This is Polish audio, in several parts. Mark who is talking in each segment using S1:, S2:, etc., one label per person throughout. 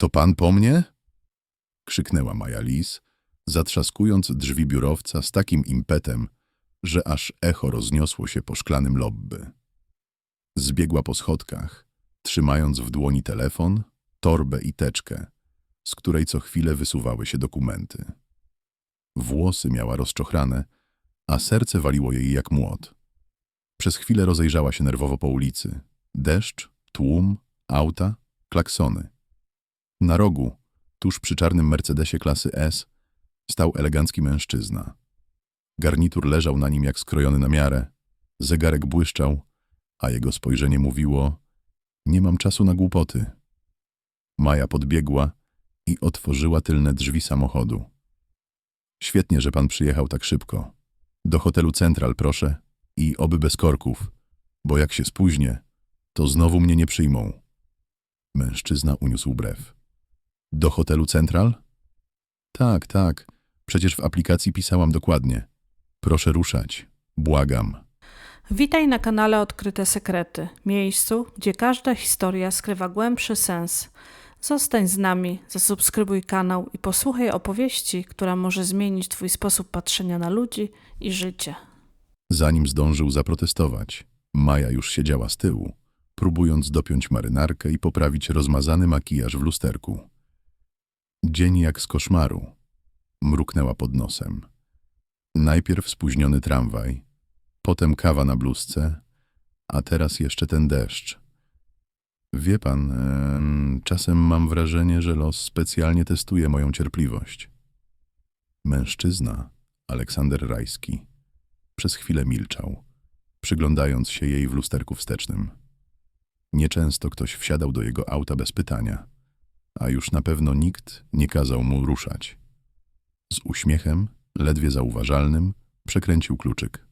S1: To pan po mnie? Krzyknęła Maja Lis, zatrzaskując drzwi biurowca z takim impetem, że aż echo rozniosło się po szklanym lobby. Zbiegła po schodkach, trzymając w dłoni telefon, torbę i teczkę, z której co chwilę wysuwały się dokumenty. Włosy miała rozczochrane, a serce waliło jej jak młot. Przez chwilę rozejrzała się nerwowo po ulicy. Deszcz, tłum, auta, klaksony. Na rogu, tuż przy czarnym Mercedesie klasy S, stał elegancki mężczyzna. Garnitur leżał na nim jak skrojony na miarę, zegarek błyszczał, a jego spojrzenie mówiło nie mam czasu na głupoty. Maja podbiegła i otworzyła tylne drzwi samochodu. Świetnie, że pan przyjechał tak szybko. Do hotelu Central, proszę, i oby bez korków, bo jak się spóźnię, to znowu mnie nie przyjmą. Mężczyzna uniósł brew. Do hotelu Central? Tak, tak. Przecież w aplikacji pisałam dokładnie. Proszę ruszać. Błagam.
S2: Witaj na kanale Odkryte Sekrety, miejscu, gdzie każda historia skrywa głębszy sens. Zostań z nami, zasubskrybuj kanał i posłuchaj opowieści, która może zmienić Twój sposób patrzenia na ludzi i życie.
S1: Zanim zdążył zaprotestować, Maja już siedziała z tyłu, próbując dopiąć marynarkę i poprawić rozmazany makijaż w lusterku. Dzień jak z koszmaru. Mruknęła pod nosem. Najpierw spóźniony tramwaj, potem kawa na bluzce, a teraz jeszcze ten deszcz. Wie pan, em, czasem mam wrażenie, że los specjalnie testuje moją cierpliwość. Mężczyzna, Aleksander Rajski, przez chwilę milczał, przyglądając się jej w lusterku wstecznym. Nieczęsto ktoś wsiadał do jego auta bez pytania, a już na pewno nikt nie kazał mu ruszać. Z uśmiechem, ledwie zauważalnym, przekręcił kluczyk.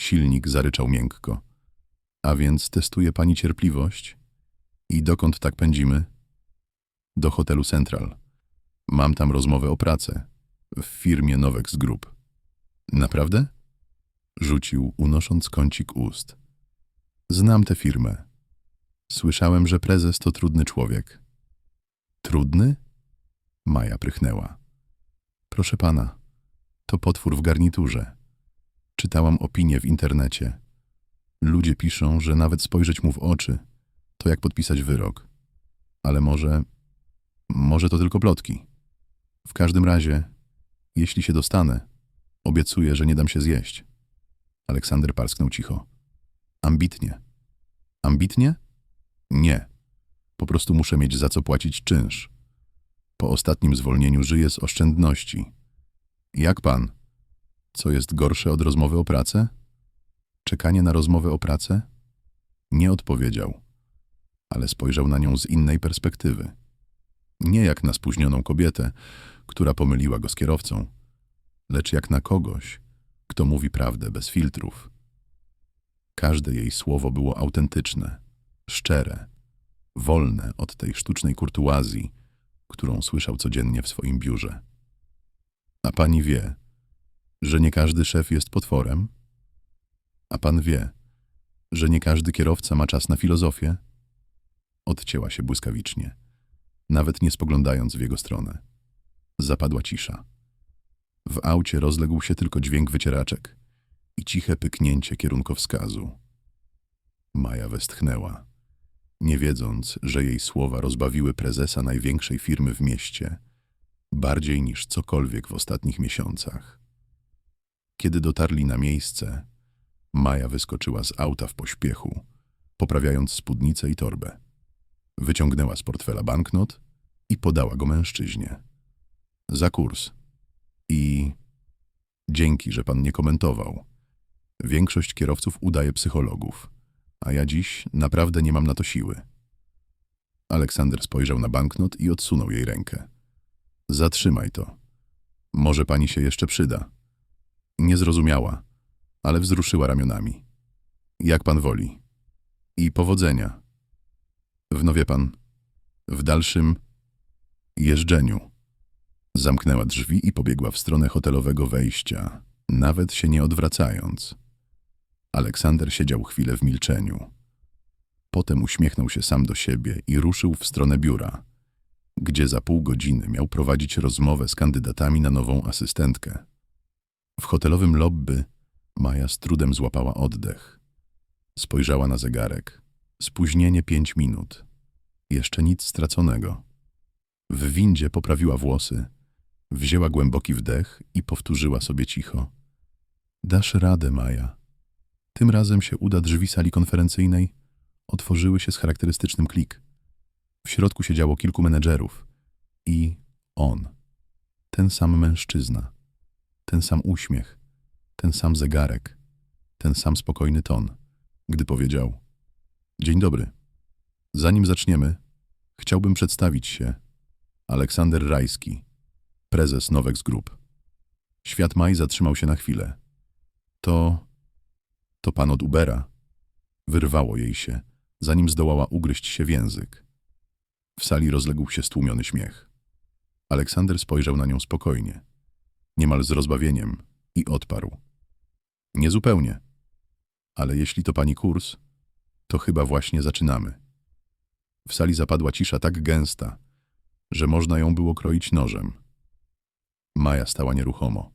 S1: Silnik zaryczał miękko. A więc testuje pani cierpliwość? I dokąd tak pędzimy? Do hotelu Central. Mam tam rozmowę o pracę. W firmie Novex Group. Naprawdę? Rzucił, unosząc kącik ust. Znam tę firmę. Słyszałem, że prezes to trudny człowiek. Trudny? Maja prychnęła. Proszę pana, to potwór w garniturze. Czytałam opinie w internecie. Ludzie piszą, że nawet spojrzeć mu w oczy to jak podpisać wyrok. Ale może. może to tylko plotki. W każdym razie, jeśli się dostanę, obiecuję, że nie dam się zjeść. Aleksander parsknął cicho. Ambitnie. Ambitnie? Nie. Po prostu muszę mieć za co płacić czynsz. Po ostatnim zwolnieniu żyję z oszczędności. Jak pan? Co jest gorsze od rozmowy o pracę? Czekanie na rozmowę o pracę? Nie odpowiedział, ale spojrzał na nią z innej perspektywy. Nie jak na spóźnioną kobietę, która pomyliła go z kierowcą, lecz jak na kogoś, kto mówi prawdę bez filtrów. Każde jej słowo było autentyczne, szczere, wolne od tej sztucznej kurtuazji, którą słyszał codziennie w swoim biurze. A pani wie, że nie każdy szef jest potworem? A pan wie, że nie każdy kierowca ma czas na filozofię? Odcięła się błyskawicznie, nawet nie spoglądając w jego stronę. Zapadła cisza. W aucie rozległ się tylko dźwięk wycieraczek i ciche pyknięcie kierunkowskazu. Maja westchnęła, nie wiedząc, że jej słowa rozbawiły prezesa największej firmy w mieście, bardziej niż cokolwiek w ostatnich miesiącach. Kiedy dotarli na miejsce, Maja wyskoczyła z auta w pośpiechu, poprawiając spódnicę i torbę. Wyciągnęła z portfela banknot i podała go mężczyźnie. Za kurs. I dzięki, że pan nie komentował. Większość kierowców udaje psychologów, a ja dziś naprawdę nie mam na to siły. Aleksander spojrzał na banknot i odsunął jej rękę. Zatrzymaj to. Może pani się jeszcze przyda. Nie zrozumiała, ale wzruszyła ramionami. Jak pan woli. I powodzenia. W wie pan, w dalszym jeżdżeniu. Zamknęła drzwi i pobiegła w stronę hotelowego wejścia, nawet się nie odwracając. Aleksander siedział chwilę w milczeniu. Potem uśmiechnął się sam do siebie i ruszył w stronę biura, gdzie za pół godziny miał prowadzić rozmowę z kandydatami na nową asystentkę. W hotelowym lobby Maja z trudem złapała oddech. Spojrzała na zegarek. Spóźnienie pięć minut. Jeszcze nic straconego. W windzie poprawiła włosy, wzięła głęboki wdech i powtórzyła sobie cicho. Dasz radę, Maja. Tym razem się uda drzwi sali konferencyjnej. Otworzyły się z charakterystycznym klik. W środku siedziało kilku menedżerów. I on. Ten sam mężczyzna. Ten sam uśmiech. Ten sam zegarek. Ten sam spokojny ton. Gdy powiedział: Dzień dobry. Zanim zaczniemy, chciałbym przedstawić się. Aleksander Rajski, prezes Nowex Group. Świat Maj zatrzymał się na chwilę. To. To pan od Ubera. Wyrwało jej się, zanim zdołała ugryźć się w język. W sali rozległ się stłumiony śmiech. Aleksander spojrzał na nią spokojnie, niemal z rozbawieniem, i odparł. Niezupełnie. Ale jeśli to pani kurs, to chyba właśnie zaczynamy. W sali zapadła cisza tak gęsta, że można ją było kroić nożem. Maja stała nieruchomo,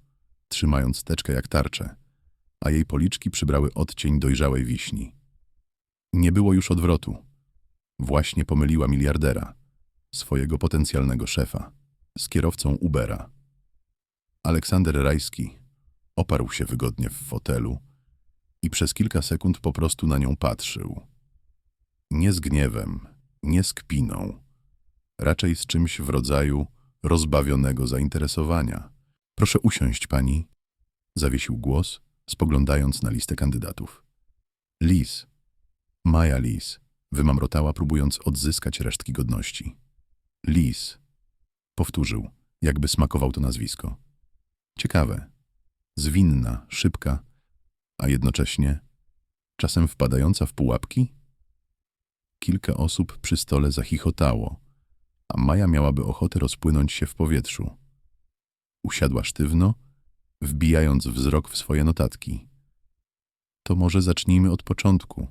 S1: trzymając teczkę jak tarczę, a jej policzki przybrały odcień dojrzałej wiśni. Nie było już odwrotu. Właśnie pomyliła miliardera, swojego potencjalnego szefa, z kierowcą Ubera. Aleksander Rajski oparł się wygodnie w fotelu i przez kilka sekund po prostu na nią patrzył. Nie z gniewem, nie z kpiną, raczej z czymś w rodzaju rozbawionego zainteresowania. Proszę usiąść, pani, zawiesił głos, spoglądając na listę kandydatów. Lis, Maja Lis, wymamrotała, próbując odzyskać resztki godności. Lis, powtórzył, jakby smakował to nazwisko. Ciekawe, zwinna, szybka, a jednocześnie czasem wpadająca w pułapki? Kilka osób przy stole zachichotało, a Maja miałaby ochotę rozpłynąć się w powietrzu. Usiadła sztywno, wbijając wzrok w swoje notatki. To może zacznijmy od początku,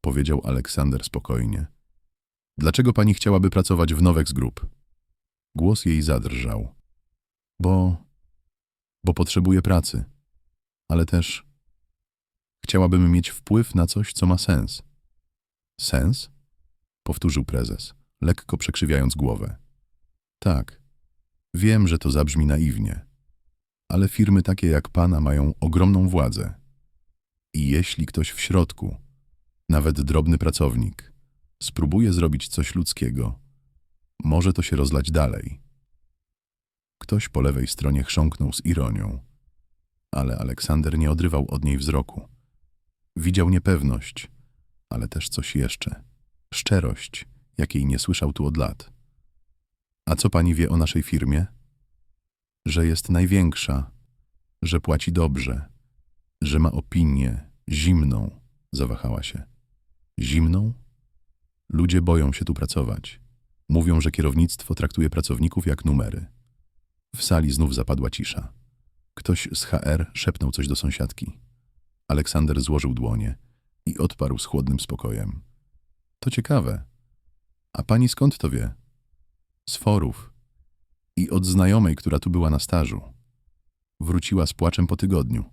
S1: powiedział Aleksander spokojnie. Dlaczego pani chciałaby pracować w Nowex Group? Głos jej zadrżał. Bo... bo potrzebuję pracy. Ale też chciałabym mieć wpływ na coś, co ma sens. Sens? Powtórzył prezes, lekko przekrzywiając głowę. Tak. Wiem, że to zabrzmi naiwnie, ale firmy takie jak pana mają ogromną władzę. I jeśli ktoś w środku, nawet drobny pracownik, spróbuje zrobić coś ludzkiego, może to się rozlać dalej. Ktoś po lewej stronie chrząknął z ironią, ale Aleksander nie odrywał od niej wzroku. Widział niepewność, ale też coś jeszcze. Szczerość, jakiej nie słyszał tu od lat. A co pani wie o naszej firmie? Że jest największa, że płaci dobrze, że ma opinię zimną, zawahała się. Zimną? Ludzie boją się tu pracować. Mówią, że kierownictwo traktuje pracowników jak numery. W sali znów zapadła cisza. Ktoś z HR szepnął coś do sąsiadki. Aleksander złożył dłonie i odparł z chłodnym spokojem. To ciekawe. A pani skąd to wie? Z forów. I od znajomej, która tu była na stażu. Wróciła z płaczem po tygodniu.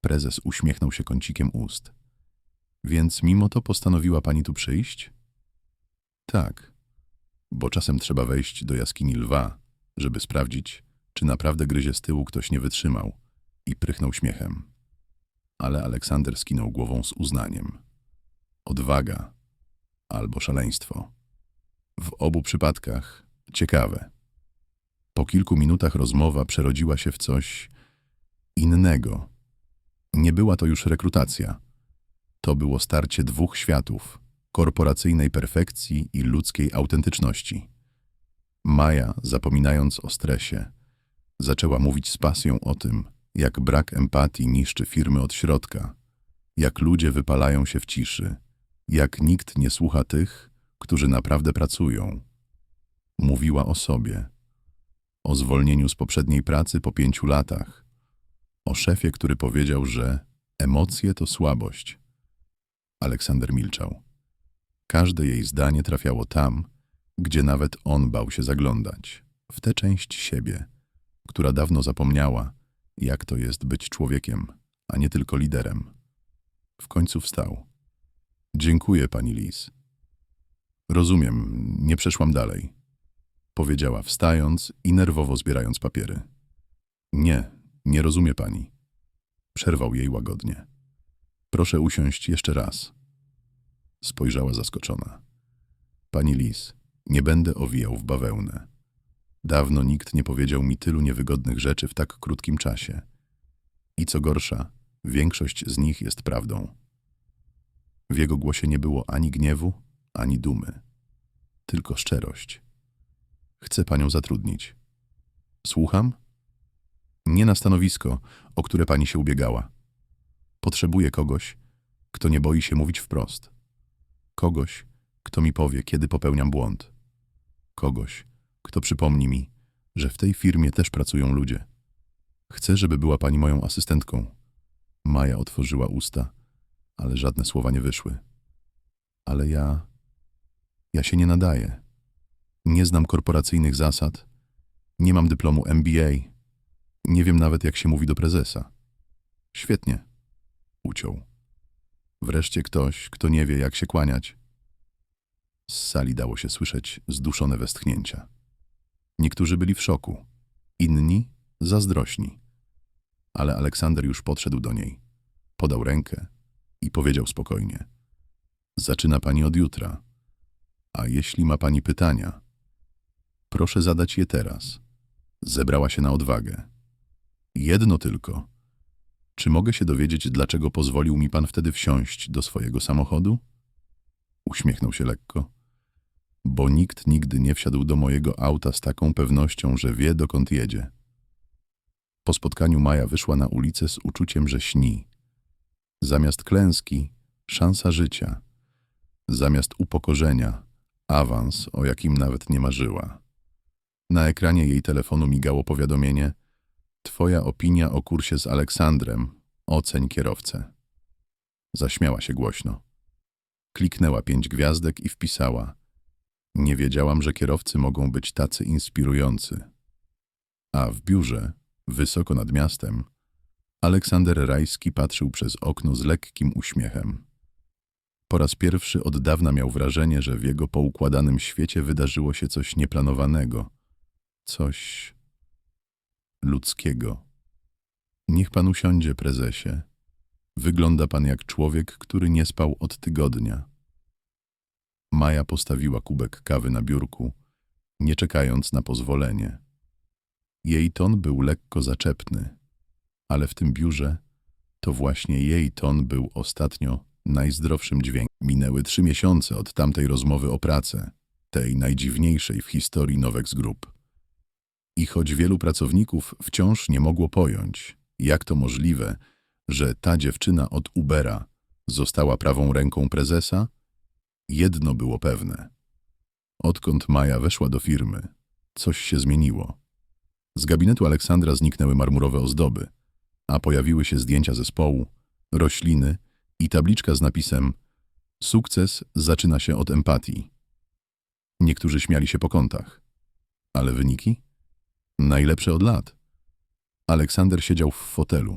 S1: Prezes uśmiechnął się kącikiem ust. Więc mimo to postanowiła pani tu przyjść? Tak, bo czasem trzeba wejść do jaskini lwa, żeby sprawdzić, czy naprawdę gryzie z tyłu ktoś nie wytrzymał i prychnął śmiechem. Ale Aleksander skinął głową z uznaniem. Odwaga albo szaleństwo. W obu przypadkach ciekawe. Po kilku minutach rozmowa przerodziła się w coś innego. Nie była to już rekrutacja. To było starcie dwóch światów korporacyjnej perfekcji i ludzkiej autentyczności. Maja, zapominając o stresie, zaczęła mówić z pasją o tym, jak brak empatii niszczy firmy od środka, jak ludzie wypalają się w ciszy, jak nikt nie słucha tych, którzy naprawdę pracują. Mówiła o sobie, o zwolnieniu z poprzedniej pracy po pięciu latach, o szefie, który powiedział, że emocje to słabość. Aleksander milczał. Każde jej zdanie trafiało tam, gdzie nawet on bał się zaglądać, w tę część siebie, która dawno zapomniała, jak to jest być człowiekiem, a nie tylko liderem. W końcu wstał. Dziękuję, pani Lis. Rozumiem, nie przeszłam dalej. Powiedziała wstając i nerwowo zbierając papiery. Nie, nie rozumie pani. Przerwał jej łagodnie. Proszę usiąść jeszcze raz. Spojrzała zaskoczona. Pani Lis, nie będę owijał w bawełnę. Dawno nikt nie powiedział mi tylu niewygodnych rzeczy w tak krótkim czasie. I co gorsza, większość z nich jest prawdą. W jego głosie nie było ani gniewu, ani dumy, tylko szczerość. Chcę panią zatrudnić. Słucham? Nie na stanowisko, o które pani się ubiegała. Potrzebuję kogoś, kto nie boi się mówić wprost. Kogoś, kto mi powie, kiedy popełniam błąd. Kogoś, kto przypomni mi, że w tej firmie też pracują ludzie. Chcę, żeby była pani moją asystentką. Maja otworzyła usta, ale żadne słowa nie wyszły. Ale ja. Ja się nie nadaję. Nie znam korporacyjnych zasad, nie mam dyplomu MBA, nie wiem nawet, jak się mówi do prezesa. Świetnie, uciął. Wreszcie ktoś, kto nie wie, jak się kłaniać. Z sali dało się słyszeć zduszone westchnięcia. Niektórzy byli w szoku, inni zazdrośni. Ale Aleksander już podszedł do niej, podał rękę i powiedział spokojnie: Zaczyna pani od jutra. A jeśli ma pani pytania, proszę zadać je teraz. Zebrała się na odwagę. Jedno tylko. Czy mogę się dowiedzieć, dlaczego pozwolił mi pan wtedy wsiąść do swojego samochodu? Uśmiechnął się lekko. Bo nikt nigdy nie wsiadł do mojego auta z taką pewnością, że wie, dokąd jedzie. Po spotkaniu Maja wyszła na ulicę z uczuciem, że śni. Zamiast klęski, szansa życia. Zamiast upokorzenia, awans, o jakim nawet nie marzyła. Na ekranie jej telefonu migało powiadomienie Twoja opinia o kursie z Aleksandrem. Oceń kierowcę. Zaśmiała się głośno. Kliknęła pięć gwiazdek i wpisała. Nie wiedziałam, że kierowcy mogą być tacy inspirujący. A w biurze, wysoko nad miastem, Aleksander Rajski patrzył przez okno z lekkim uśmiechem. Po raz pierwszy od dawna miał wrażenie, że w jego poukładanym świecie wydarzyło się coś nieplanowanego, coś ludzkiego. Niech pan usiądzie, prezesie. Wygląda pan jak człowiek, który nie spał od tygodnia. Maja postawiła kubek kawy na biurku, nie czekając na pozwolenie. Jej ton był lekko zaczepny, ale w tym biurze to właśnie jej ton był ostatnio najzdrowszym dźwiękiem. Minęły trzy miesiące od tamtej rozmowy o pracę, tej najdziwniejszej w historii Nowex Group. I choć wielu pracowników wciąż nie mogło pojąć, jak to możliwe, że ta dziewczyna od Ubera została prawą ręką prezesa, jedno było pewne. Odkąd Maja weszła do firmy, coś się zmieniło. Z gabinetu Aleksandra zniknęły marmurowe ozdoby, a pojawiły się zdjęcia zespołu, rośliny i tabliczka z napisem Sukces zaczyna się od empatii. Niektórzy śmiali się po kątach. Ale wyniki? Najlepsze od lat. Aleksander siedział w fotelu.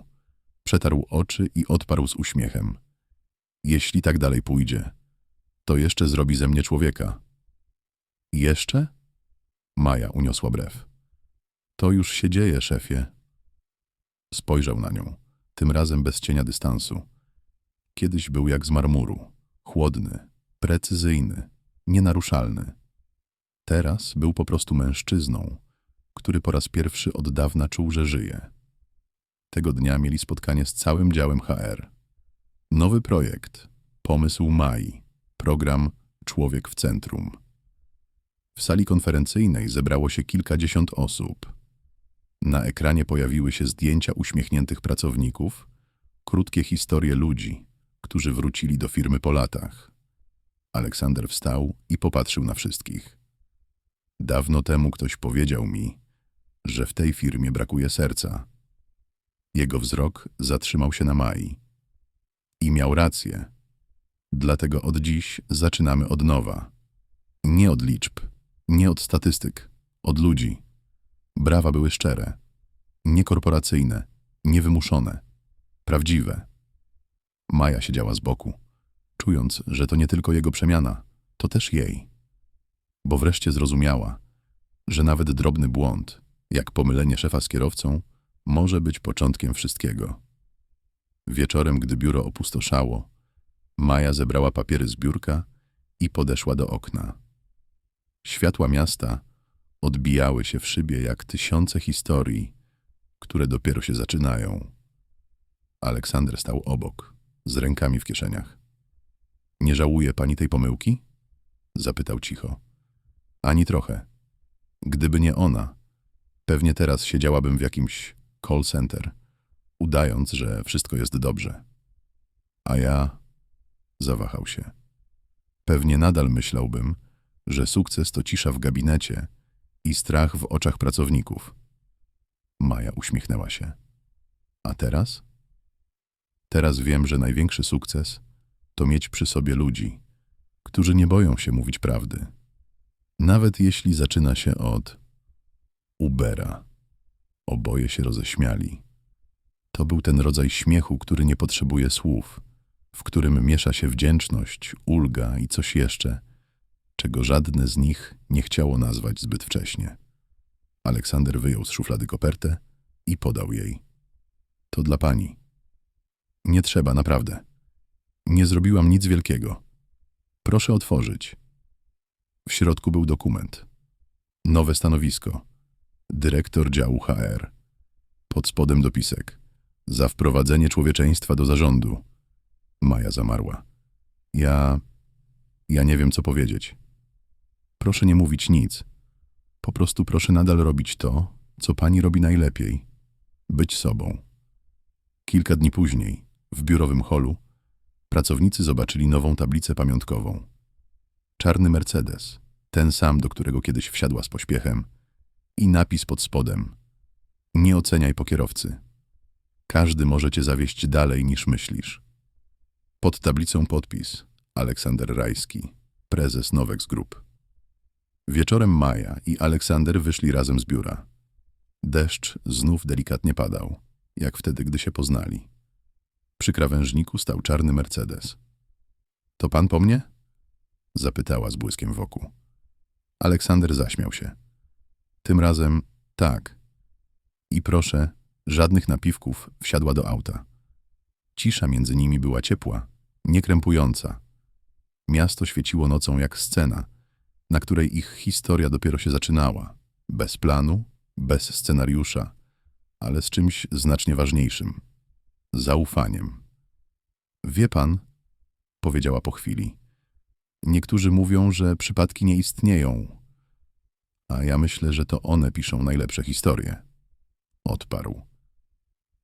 S1: Przetarł oczy i odparł z uśmiechem. Jeśli tak dalej pójdzie, to jeszcze zrobi ze mnie człowieka. Jeszcze? Maja uniosła brew. To już się dzieje, szefie. Spojrzał na nią, tym razem bez cienia dystansu. Kiedyś był jak z marmuru, chłodny, precyzyjny, nienaruszalny. Teraz był po prostu mężczyzną, który po raz pierwszy od dawna czuł, że żyje. Tego dnia mieli spotkanie z całym działem HR. Nowy projekt, pomysł Mai, program Człowiek w Centrum. W sali konferencyjnej zebrało się kilkadziesiąt osób. Na ekranie pojawiły się zdjęcia uśmiechniętych pracowników, krótkie historie ludzi, którzy wrócili do firmy po latach. Aleksander wstał i popatrzył na wszystkich. Dawno temu ktoś powiedział mi, że w tej firmie brakuje serca. Jego wzrok zatrzymał się na Mai. I miał rację. Dlatego od dziś zaczynamy od nowa. Nie od liczb, Nie od statystyk, od ludzi. Brawa były szczere, niekorporacyjne, niewymuszone, prawdziwe. Maja siedziała z boku, czując, że to nie tylko jego przemiana, to też jej. Bo wreszcie zrozumiała, że nawet drobny błąd, jak pomylenie szefa z kierowcą, może być początkiem wszystkiego. Wieczorem, gdy biuro opustoszało, Maja zebrała papiery z biurka i podeszła do okna. Światła miasta odbijały się w szybie jak tysiące historii, które dopiero się zaczynają. Aleksander stał obok, z rękami w kieszeniach. Nie żałuje pani tej pomyłki? Zapytał cicho. Ani trochę. Gdyby nie ona, pewnie teraz siedziałabym w jakimś call center, udając, że wszystko jest dobrze. A ja zawahał się. Pewnie nadal myślałbym, że sukces to cisza w gabinecie i strach w oczach pracowników. Maja uśmiechnęła się. A teraz? Teraz wiem, że największy sukces to mieć przy sobie ludzi, którzy nie boją się mówić prawdy. Nawet jeśli zaczyna się od Ubera. Oboje się roześmiali. To był ten rodzaj śmiechu, który nie potrzebuje słów, w którym miesza się wdzięczność, ulga i coś jeszcze, czego żadne z nich nie chciało nazwać zbyt wcześnie. Aleksander wyjął z szuflady kopertę i podał jej. To dla pani. Nie trzeba, naprawdę. Nie zrobiłam nic wielkiego. Proszę otworzyć. W środku był dokument. Nowe stanowisko. Dyrektor działu HR. Pod spodem dopisek. Za wprowadzenie człowieczeństwa do zarządu. Maja zamarła. Ja. Ja nie wiem, co powiedzieć. Proszę nie mówić nic. Po prostu proszę nadal robić to, co pani robi najlepiej być sobą. Kilka dni później, w biurowym holu, pracownicy zobaczyli nową tablicę pamiątkową. Czarny Mercedes, ten sam, do którego kiedyś wsiadła z pośpiechem, i napis pod spodem: Nie oceniaj po kierowcy. Każdy może cię zawieść dalej niż myślisz. Pod tablicą podpis Aleksander Rajski, prezes Nowex Group. Wieczorem Maja i Aleksander wyszli razem z biura. Deszcz znów delikatnie padał, jak wtedy, gdy się poznali. Przy krawężniku stał czarny Mercedes. To pan po mnie? Zapytała z błyskiem wokół. Aleksander zaśmiał się. Tym razem tak. I proszę, żadnych napiwków wsiadła do auta. Cisza między nimi była ciepła, niekrępująca. Miasto świeciło nocą jak scena, na której ich historia dopiero się zaczynała. Bez planu, bez scenariusza, ale z czymś znacznie ważniejszym zaufaniem. Wie pan, powiedziała po chwili, niektórzy mówią, że przypadki nie istnieją, a ja myślę, że to one piszą najlepsze historie. Odparł.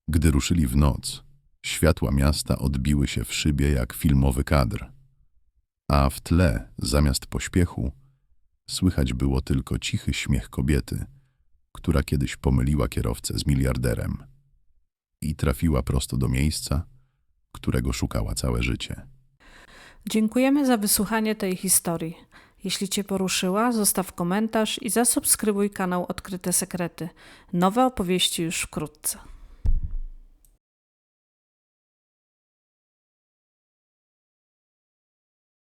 S1: Gdy ruszyli w noc, światła miasta odbiły się w szybie jak filmowy kadr, a w tle, zamiast pośpiechu, słychać było tylko cichy śmiech kobiety, która kiedyś pomyliła kierowcę z miliarderem i trafiła prosto do miejsca, którego szukała całe życie.
S2: Dziękujemy za wysłuchanie tej historii. Jeśli Cię poruszyła, zostaw komentarz i zasubskrybuj kanał Odkryte Sekrety. Nowe opowieści już wkrótce.